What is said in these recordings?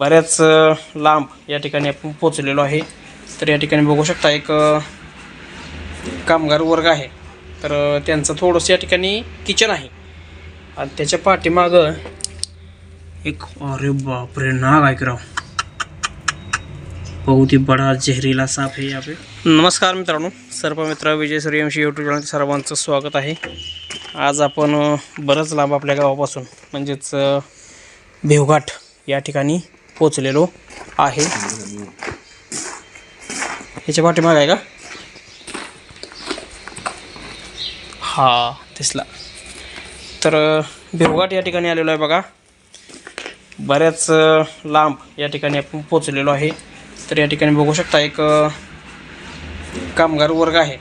बऱ्याच लांब या ठिकाणी आपण पोचलेलो आहे. तर या ठिकाणी बघू शकता एक कामगार वर्ग आहे. तर त्यांचं थोडंसं या ठिकाणी किचन आहे. आणि त्याच्या पाठीमागं एक अरे बापरे नाग आहे की राव? बहुत ही बडा जहरीला साप आहे यहाँ नमस्कार मित्रांनो सर्व मित्र विजय सूर्यवंशी यूट्यूब चॅनल सर्वांचं स्वागत आहे. आज आपण बरंच लांब आपल्या गावापासून म्हणजेच भेवघाट या ठिकाणी पोचलेलो आहे. ह्याच्या पाठीमाग आहे का? हा दिसला. तर बिरघाट या ठिकाणी आलेलो आहे बघा. बऱ्याच लांब या ठिकाणी आपण पोचलेलो आहे. तर या ठिकाणी बघू शकता एक कामगार वर्ग आहे.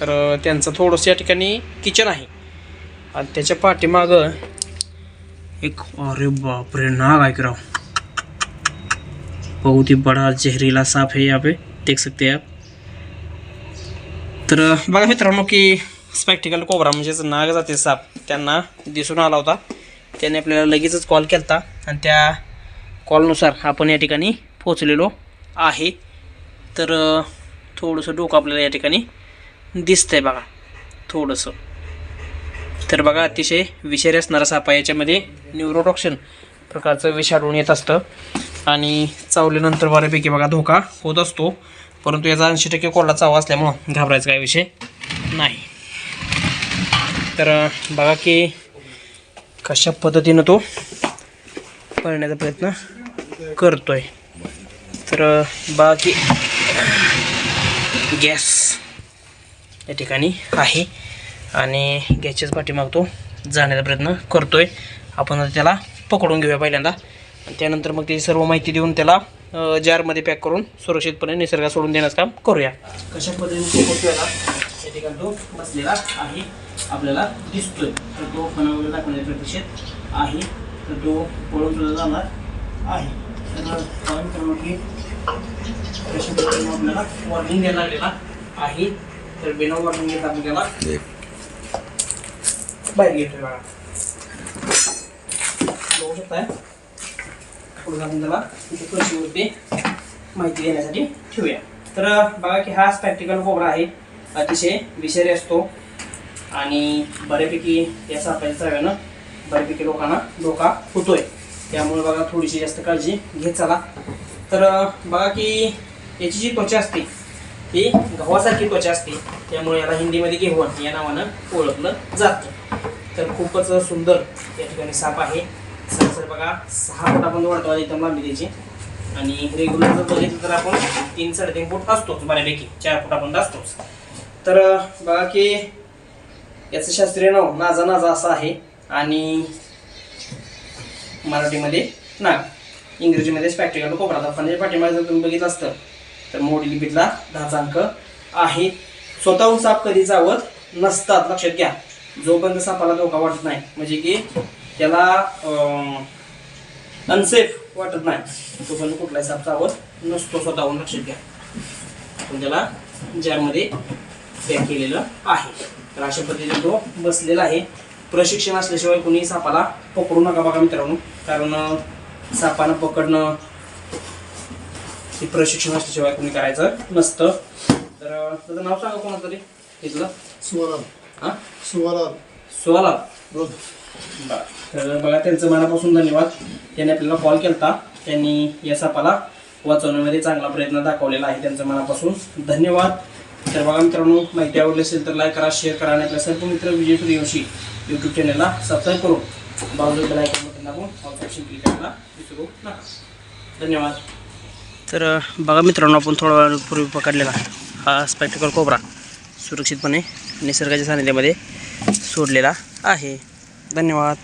तर त्यांचं थोडंसं या ठिकाणी किचन आहे. आणि त्याच्या पाठीमागं एक अरे बापरे नाग ऐकराव बहुत ही बड़ा जहरीला सांप है यहाँ पे देख सकते हैं आप। तर बघा मित्रांनो की स्पॅक्टिकल कोबरा म्हणजेच नाग जाते साप त्यांना दिसून आला होता. त्याने आपल्याला लगेचच कॉल केला आणि त्या कॉलनुसार आपण या ठिकाणी पोचलेलो आहे. तर थोडंसं डोकं आपल्याला या ठिकाणी दिसतं आहे बघा थोडंसं. तर बघा अतिशय विषारी असणारा साप आहे. याच्यामध्ये न्यूरोटॉक्सिन प्रकारचं विष आढळून येत असतं. आणि चावल्यानंतर बऱ्यापैकी बघा धोका होत असतो. परंतु याचा ऐंशी टक्के कोरडा चावा असल्यामुळं घाबरायचा काय विषय नाही. तर बघा की कशा पद्धतीनं तो पळण्याचा प्रयत्न करतो आहे तर बघा की गॅस या ठिकाणी आहे आणि गॅसच्याच पाठीमाग तो जाण्याचा प्रयत्न करतो आहे आपण त्याला पकडून घेऊया पहिल्यांदा. आणि त्यानंतर मग त्याची सर्व माहिती देऊन त्याला जारमध्ये पॅक करून सुरक्षितपणे निसर्गात सोडून देण्याचं काम करूया. कशा पद्धतीने ठिकाणी तो बसलेला आहे आपल्याला दिसतोय. तर तो फणा वगैरे दाखवण्याच्या प्रतीक्षेत आहे. तर तो पळून सुद्धा जाणार आहे. तर आपण मित्रांनो की कशा पद्धतीने आपल्याला वॉर्निंग द्यायला लागलेला आहे. तर बिना वॉर्निंग देत आपण त्याला बाहेर घेतोय बघा. बघू शकताय? पुढे आपण त्याला इथे माहिती देण्यासाठी ठेवूया. तर बघा की हा स्पॅक्टिकल कोबरा आहे. अतिशय विषारी असतो आणि बऱ्यापैकी या सापाच्या चाव्यानं बऱ्यापैकी लोकांना धोका होतोय. त्यामुळे बघा थोडीशी जास्त काळजी घेत चला. तर बघा की याची जी त्वचा असते ती गव्हासारखी त्वचा असते. त्यामुळे याला हिंदीमध्ये घेवण या नावानं ओळखलं जातं. तर खूपच सुंदर या ठिकाणी साप आहे. सरासरी बघा सहा फुटापर्यंत वाढतो एकदम लांबी त्याची आणि रेग्युलर जर बघितलं तर आपण तीन साडेतीन फूट असतोच बऱ्यापैकी चार फुटापर्यंत असतोच. तर बघा की याचं शास्त्रीय नाव नाजा नाजा असं आहे आणि मराठीमध्ये नाग इंग्रजीमध्ये स्पॅक्टिकल कोपरा. तर पाठीमागे जर तुम्ही बघितलं असतं तर मोडी लिपीतला दहाचा अंक आहे. स्वतःहून साप कधी जावत नसतात. लक्षात घ्या. जोपर्यंत सापाला धोका वाटत नाही. म्हणजे की त्याला अनसेफ वाटत नाही. तोपर्यंत कुठलाही साप चावत नसतो स्वतःहून लक्षात घ्या. पण त्याला जारमध्ये पॅक केलेलं आहे. तर अशा पद्धतीने तो बसलेला आहे. प्रशिक्षण असल्याशिवाय कोणी सापाला पकडू नका बघा मित्रांनो. कारण सापानं पकडणं हे प्रशिक्षण असल्याशिवाय कोणी करायचं नसतं. तर त्याचं नाव सांगा कोणाचं तरी? इथलं सुवरण हां? सुवरण सोला रोज तर बघा त्यांचं मनापासून धन्यवाद. त्यांनी आपल्याला कॉल केला त्यांनी या सापाला वाचवण्यामध्ये चांगला प्रयत्न दाखवलेला आहे त्यांचं मनापासून. धन्यवाद. तर बघा मित्रांनो माहिती आवडली असेल तर लाईक करा शेअर करा आणि आपल्या सर्व मित्र विजय सूर्यवंशी यूट्यूब चॅनलला सबस्क्राईब करून बाजूला लाईक बटन ऑप्शन क्लिक करायला विसरू नका. धन्यवाद. तर बघा मित्रांनो आपण थोडा वेळापूर्वी पकडलेला हा स्पेक्टिकल कोबरा सुरक्षितपणे निसर्गाच्या सानिध्यामध्ये सोडलेला आहे. धन्यवाद.